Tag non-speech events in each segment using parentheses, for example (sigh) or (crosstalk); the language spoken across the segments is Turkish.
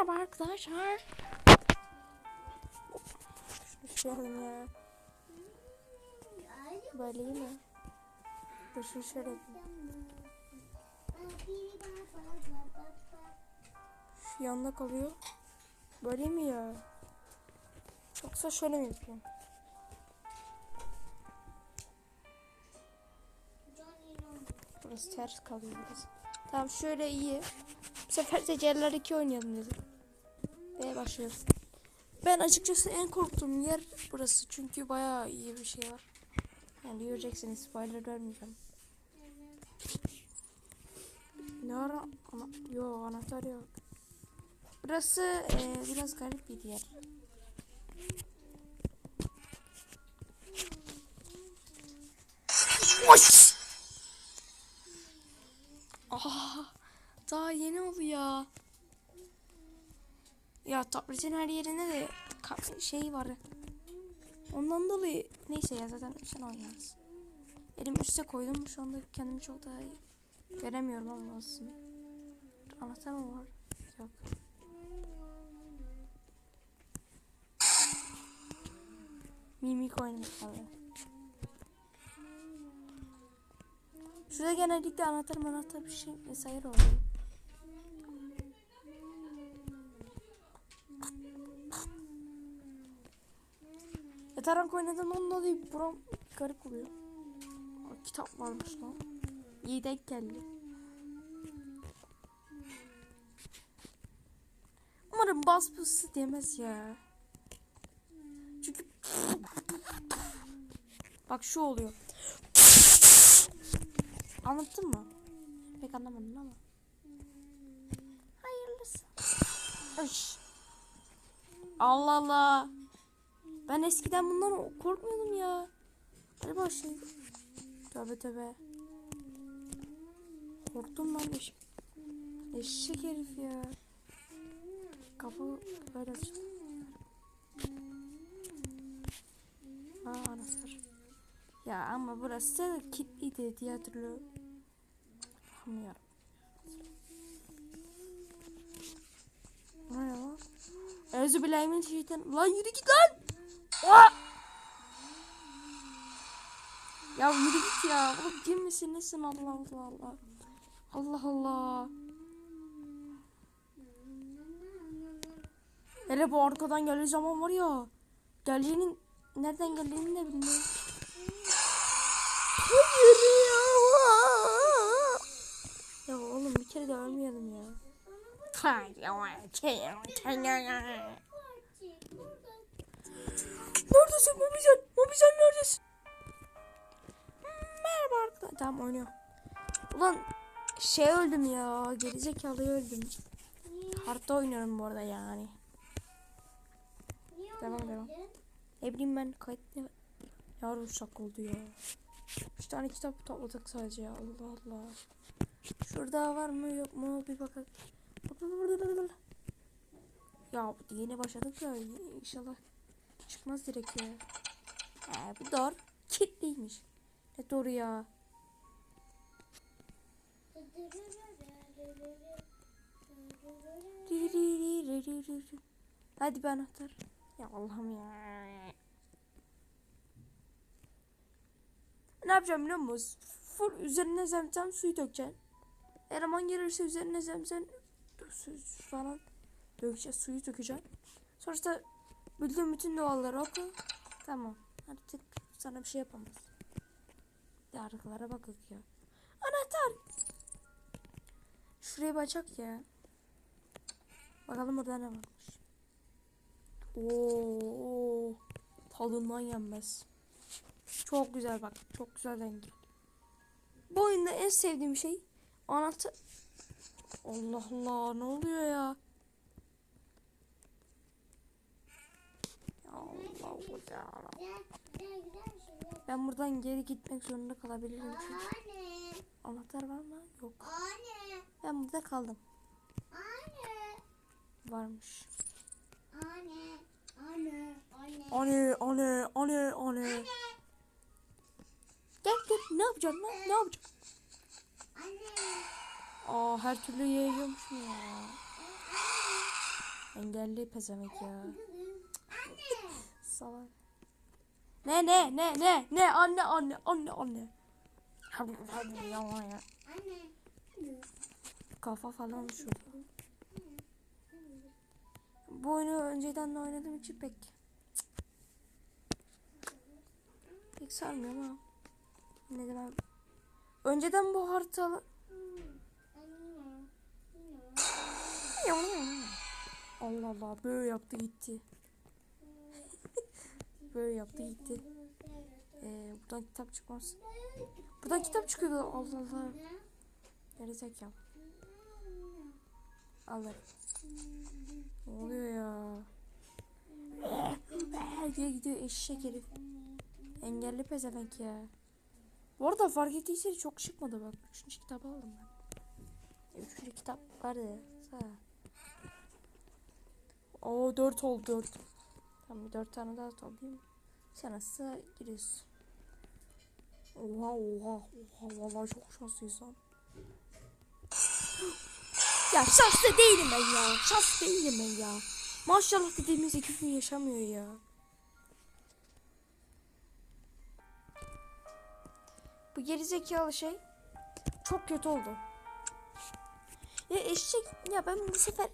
Merhaba arkadaşlar. Şöyle ya. Böyle iyi mi? Dur. Şu yanda kalıyor. Böyle mi ya? Yoksa şöyle mi yapayım? Burası ters kalıyor biraz. Tamam şöyle iyi. Bu sefer de Celler 2 oynayalım dedim. Ve başlıyoruz. Ben açıkçası en korktuğum yer burası. Çünkü bayağı iyi bir şey var. Yani göreceksiniz. Spoiler vermeyeceğim. Ne ara? Ana yo anahtar yok. Burası e, biraz garip bir yer. Oş! Ah, daha yeni oldu ya. Tabletin her yerinde de şey var. Ondan dolayı neyse ya zaten sen oynarız. Elim üste koydum şu anda kendimi çok daha iyi göremiyorum ama olsun. Anahtar mı var? Yok. Mimik oynamak abi. Şurada genellikle anahtar anahtar bir şey vesaire oluyor. Yatarak oynadım ondan dolayı buram garip oluyor. Aa, kitap varmış lan. İyi denk geldi. Umarım bas pısı demez ya. Çünkü bak şu oluyor. Anlattın mı? Pek anlamadım ama. Hayırlısı. Öş. Allah Allah. Ben eskiden bundan korkmuyordum ya. Galiba şey. Tövbe tövbe. Korktum lan eşek. Eşek herif ya. Kapı böyle açıldı. Aa anahtar. Ya ama burası da kilitliydi diye hatırlıyorum. Anlamıyorum. Ne ya? Euzubillahimineşşeytan. Lan yürü git lan. Aa! Ya yürü git ya. Oğlum kim misin nesin Allah Allah Allah. Allah Allah. Hele bu arkadan geldiği zaman var ya. Geleceğinin nereden geldiğini de bilmiyorum. Hayır ya. Ya oğlum bir kere de ölmeyelim ya. Neredesin Mobizen? Mobizen neredesin? Merhaba arkadaşlar. Tamam oynuyor. Ulan şey öldüm ya. Gerizekalı öldüm. Harita oynuyorum bu arada yani. Devam devam. Ne bileyim ben kayıt ne? Yavrum şak oldu ya. Üç tane kitap topladık sadece ya. Allah Allah. Şurada var mı yok mu bir bakalım. Ya yeni başladık ya inşallah çıkmaz direkt ya. Ee, bu dar kilitliymiş. Ne doğru ya. Hadi bir anahtar. Ya Allah'ım ya. Ne yapacağım biliyor musun? Full üzerine zemzem suyu dökeceksin. Eleman gelirse üzerine zemzem falan dökeceğiz. Suyu dökeceksin. Sonra da bildiğin bütün duaları oku. Tamam. Artık sana bir şey yapamaz. Yargılara bakık ya. Anahtar. Şuraya bakacak ya. Bakalım burada ne varmış. Oo, tadından yenmez. Çok güzel bak. Çok güzel rengi. Bu oyunda en sevdiğim şey anahtar. Allah Allah ne oluyor ya? Ya Allah Allah. Ben buradan geri gitmek zorunda kalabilirim çünkü. Anahtar var mı? Yok. anne, Ben burada kaldım. anne, Varmış. anne, anne, anne. Anne, anne, anne, anne. Gel gel. Ne yapacaksın lan? Ne yapacaksın? Aa her türlü yayıyormuşum ya. Engelli pezemek ya. Salak. Ne ne ne ne ne anne anne anne anne. Anne. Kafa falan şurada. Bu oyunu önceden de oynadığım için pek pek sarmıyor ama neden abi? Önceden bu haritalı Allah Allah böyle yaptı gitti. (laughs) böyle yaptı gitti. Ee, buradan kitap çıkmaz. Buradan kitap çıkıyordu. Allah Allah. Gerizekalı. Allah. Ne oluyor ya? diye gidiyor eşek herif. Engelli pezevenk ya. Bu arada fark ettiyseniz çok çıkmadı bak. Üçüncü kitabı aldım ben. Üçüncü kitap vardı. Ha. Oo dört oldu dört. Tamam bir dört tane daha toplayayım. Senası giriyoruz. Oha oha oha vallahi çok şanslıyız lan. Ya şanslı değilim ben ya. Şanslı değilim ben ya. Maşallah dediğimiz iki gün yaşamıyor ya. Bu gerizekalı şey çok kötü oldu. Ya eşek ya ben bu sefer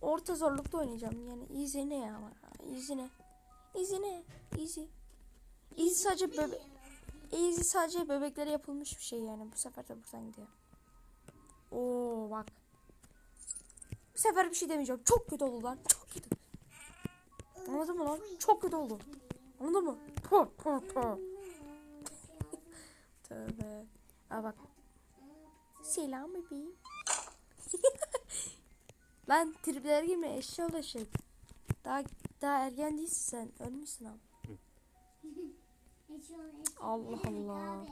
orta zorlukta oynayacağım. Yani easy ne ya ama. Easy ne? Easy ne? Easy. Easy sadece bebe Easy sadece bebeklere yapılmış bir şey yani. Bu sefer de buradan gidiyor. Oo bak. Bu sefer bir şey demeyeceğim. Çok kötü oldu lan. Çok kötü. Anladın mı lan? Çok kötü oldu. Anladın mı? Puh puh puh. Tövbe. Aa bak. Selam bebeğim. (laughs) Lan triplere girme eşya ulaşık. Daha daha ergen değilsin sen. Ölmüşsün ama. Allah Allah.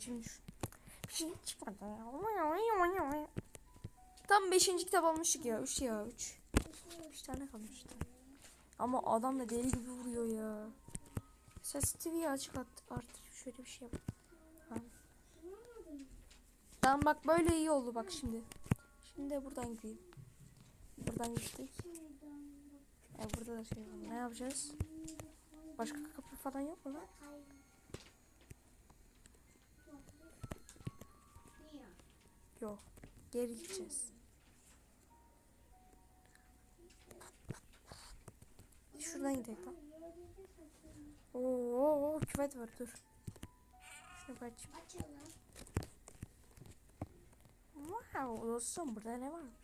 Şu. Bir şey çıkmadı. Tam 5. kitap almıştık ya. 3 ya 3. 3 tane kalmıştı. Ama adam da deli gibi vuruyor ya. Ses TV'yi açık at artık şöyle bir şey yap. Tamam. Tamam bak böyle iyi oldu bak şimdi. Şimdi de buradan gideyim. Buradan gittik. E burada da şey var. Ne yapacağız? Başka kapı falan yok mu lan? Yok. Geri gideceğiz. Şuradan gidelim lan. Oo, küvet var dur. Şunu açayım. Wow dostum burada ne varmış?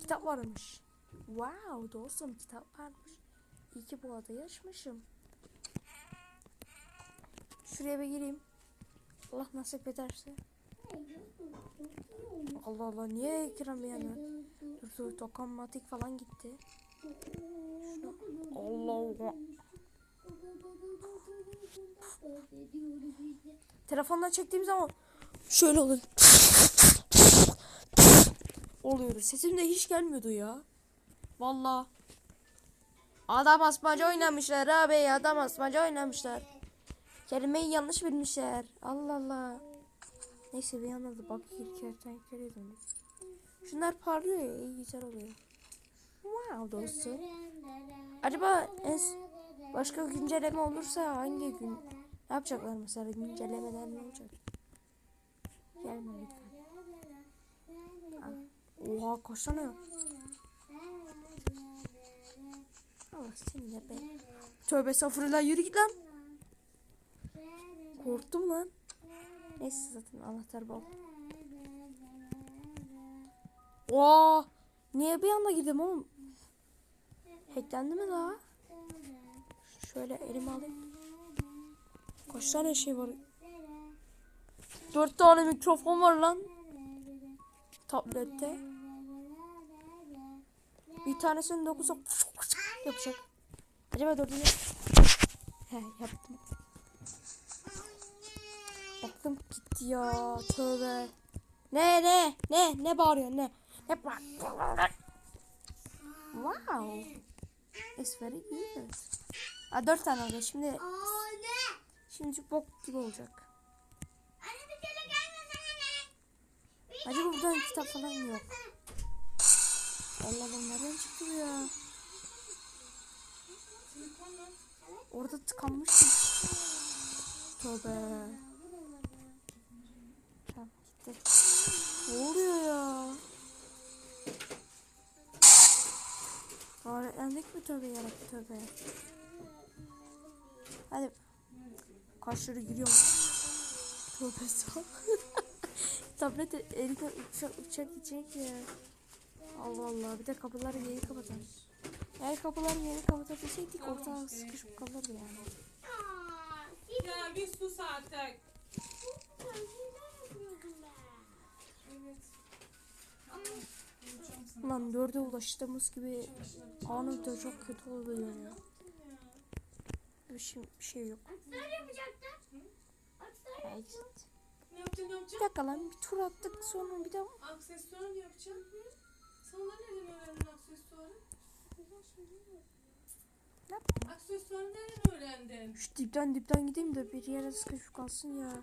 Kitap varmış. Wow dostum kitap varmış. İyi ki bu adayı açmışım. Şuraya bir gireyim. Allah nasip ederse. Allah Allah niye ekran yana? Dur dur dokunmatik falan gitti. Allah Allah. Telefondan çektiğim zaman şöyle oluyor. Oluyordu. Sesim de hiç gelmiyordu ya. Vallahi. Adam asmaca oynamışlar abi. Adam asmaca oynamışlar. Kelimeyi yanlış bilmişler. Allah Allah. Neyse bir yana da bak kertenkele dönüyor. Şunlar parlıyor ya. iyi güzel oluyor. Wow dostum. Acaba en başka güncelleme olursa hangi gün ne yapacaklar mesela güncellemeler ne olacak? Gelme lütfen. Oha tane? Allah seni de be. Tövbe estağfurullah yürü git lan. Korktum lan. Neyse zaten anahtar bol. Oha. Niye bir anda girdim oğlum? Hacklendi mi daha? Şöyle elime alayım. Kaç tane şey var? Dört tane mikrofon var lan. Tablette. Bir tanesini dokuza yapacak. Acaba dördüncü? He yaptım. Aklım gitti ya. Tövbe. Ne ne ne ne bağırıyor ne? Ne bağır? Wow. It's very good. Aa, dört tane oldu. Şimdi şimdi bok gibi olacak. Acaba buradan kitap falan yok? Allah Allah nereden çıktı ya? Orada tıkanmıştım. Tövbe. Tamam gitti. Ne oluyor ya? Öğretmenlik mi tövbe yarabbim tövbe. Hadi. Kaşları giriyorum. Tövbe sağ. (laughs) Tablet eline uçak, uçak gidecek ya. Allah Allah. Bir de kapıları yeni kapatalım. Eğer kapıları yeni kapatabilseydik ortalık sıkışıp kalırdı yani. Ya bir sus artık. Evet. Lan dörde ulaştığımız gibi anında çok kötü oluyor ya. Bir şey, bir şey yok. Ne yapacaksın ne Bir dakika lan bir tur attık sonra bir de Aksesuar mı yapacaksın? Onları nereden öğrendin aksesuarı? Aksesuarı nereden öğrendin? şu dipten dipten gideyim de bir yere sıkışıp kalsın ya.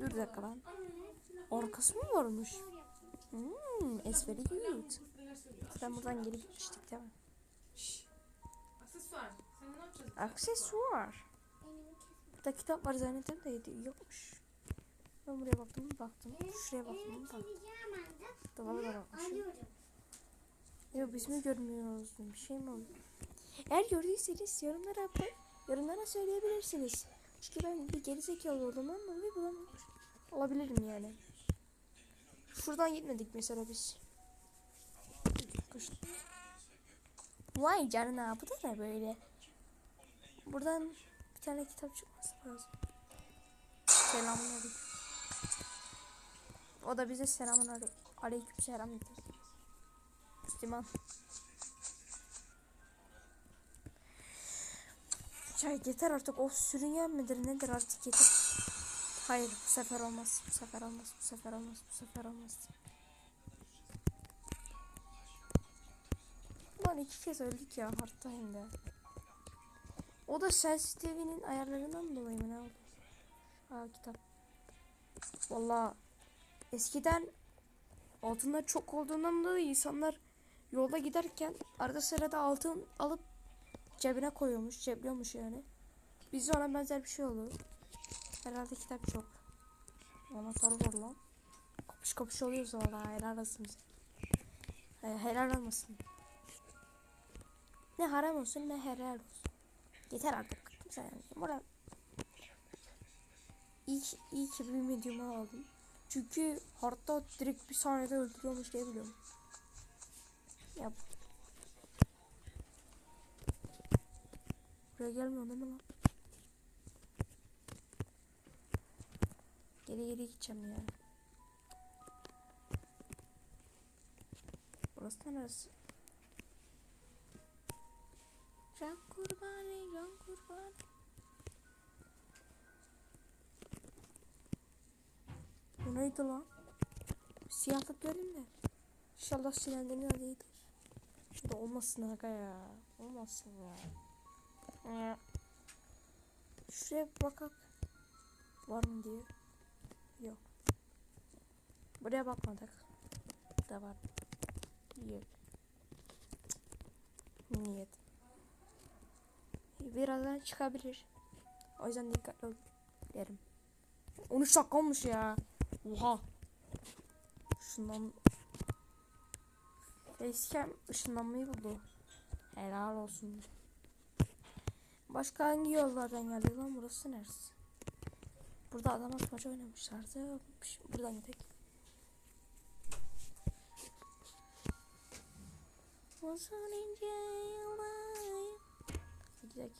Dur bir dakika lan. Arkası mı varmış? Hmm, it's very söylüyor? Zaten buradan gelip gitmiştik değil mi? Aksesuar. Sen ne yapacaksın? Aksesuar. Burada kitap var zannettim de yokmuş. Ben buraya baktım baktım. Şuraya baktım baktım. Dolaba da bakmışım. Ya biz mi görmüyoruz? Bir şey mi oldu? Eğer gördüyseniz yorumlara yorumlara söyleyebilirsiniz. Çünkü ben bir gerizekalı olduğumdan dolayı bulamamış. Olabilirim yani. Şuradan gitmedik mesela biz. Vay canına bu da ne böyle? Buradan bir tane kitap çıkması lazım. Selamünaleyküm. O da bize selamun ale aleyküm selam dedi. Müslüman. Ya yeter artık o sürüngen midir nedir artık yeter. Hayır bu sefer olmaz. Bu sefer olmaz. Bu sefer olmaz. Bu sefer olmaz. Ulan iki kez öldük ya hardta hem de. O da sensitivity'nin ayarlarından dolayı mı ne oldu? Aa kitap. Valla eskiden altınlar çok olduğundan dolayı insanlar yolda giderken arada sırada altın alıp cebine koyuyormuş, cepliyormuş yani. Bizde ona benzer bir şey oldu. Herhalde kitap çok. Anahtarı var lan. Kapış kapış oluyoruz valla helal olsun bize. He, helal olmasın. Ne haram olsun ne helal olsun. Yeter artık. Sen bura. İyi, iyi ki bir medium'u aldım. Çünkü hatta direkt bir saniyede öldürüyormuş diye biliyorum. Yap. Buraya gelmiyor değil mi lan? Geri geri gideceğim ya. Burası neresi? Can kurbanı, can kurbanı. Bu neydi lan? Siyahlık gördüm de. İnşallah silendiriyor değildir. Şurada olmasın aga ya. Olmasın ya. Şuraya bakak. Var mı diye. Yok. Buraya bakmadık. Da var. Yok. Niyet. Birazdan çıkabilir. O yüzden dikkatli ol derim. 13 dakika olmuş ya. Oha. Şundan Facecam ışınlanmayı buldu. Helal olsun. Başka hangi yollardan geldi lan burası neresi? Burada adam atmaca oynamışlardı. Buradan gidelim. Gidelim.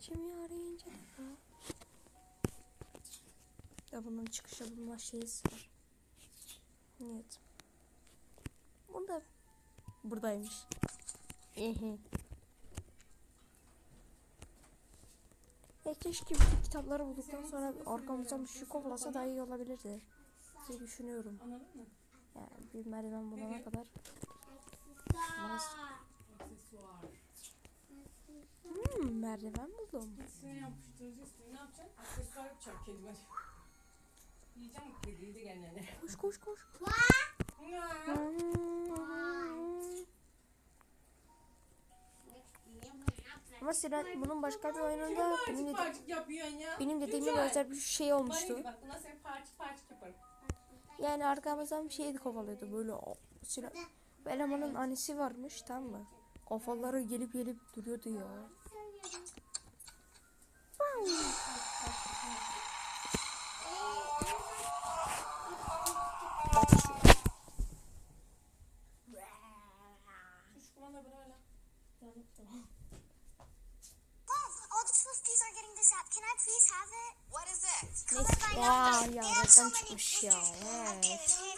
Şimdi arayınca da. Ya bunun çıkışa bulma şeysi var. Evet. Bunda buradaymış. Ehe. Ya keşke bütün kitapları bulduktan sonra arkamızdan bir şey kovalasa daha iyi olabilirdi. diye düşünüyorum. Anladın mı? Yani bir merdiven bulana kadar. Hmm, merdiven buldum. Ne yapacaksın? Aksesuar yapacağım kedime. Yiyeceğim dediğinde gelene. Koş koş koş. Ama Sinan bunun başka bir oyununda benim, de, benim dediğime Güzel. bir şey olmuştu. Yani arkamızdan bir şey kovalıyordu böyle o Sinan. Bu elemanın annesi varmış tamam mı? Kafaları gelip gelip duruyordu ya. getting this app. Can I please have it? What is it? Color by wow, numbers. Yeah, there so many pictures. Yeah.